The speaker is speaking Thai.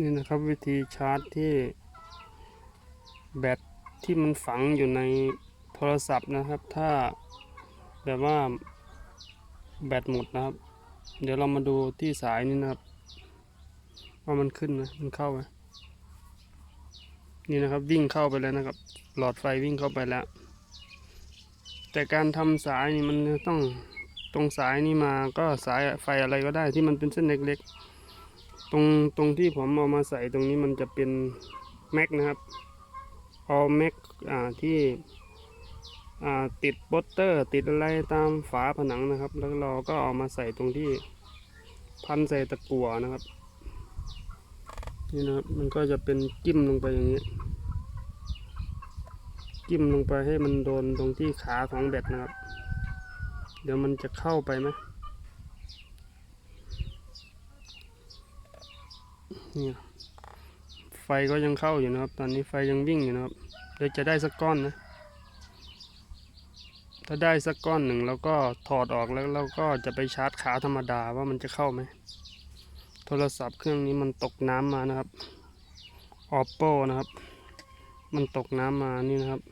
นี่นะครับวิธีชาร์จที่แบตที่มันฝังอยู่ในโทรศัพท์นะครับ ถ้าแบบว่าแบตหมดนะครับ เดี๋ยวเรามาดูที่สายนี่นะครับ ว่ามันขึ้นไหมมันเข้าไหมนี่นะครับวิ่งเข้าไปแล้วนะครับ หลอดไฟวิ่งเข้าไปแล้ว แต่การทำสายนี่มันต้องตรงสายนี่มาก็สายไฟอะไรก็ได้ที่มันเป็นเส้นเล็กๆ ตรงตรงที่ผมเอามาใส่ตรงนี้มันจะเป็นแม็กนะครับเอาแม็กอ่าที่อ่าติดโปสเตอร์ติดอะไรตามฝาผนังนะครับ แล้วเราก็เอามาใส่ตรงที่พันใส่ตะกั่วนะครับนี่นะครับมันก็จะเป็นจิ้มลงไปอย่างนี้ จิ้มลงไปให้มันโดนตรงที่ขาของแบตนะครับ เดี๋ยวมันจะเข้าไปไหม นี่ไฟก็ยังเข้าอยู่นะครับ ตอนนี้ไฟยังวิ่งอยู่นะครับเดี๋ยวจะได้สักก้อนนะ ถ้าได้สักก้อนหนึ่งแล้วก็ถอดออกแล้วเราก็จะไปชาร์จขาธรรมดาว่ามันจะเข้าไหม โทรศัพท์เครื่องนี้มันตกน้ำมานะครับ oppo นะครับ มันตกน้ำมานี่นะครับ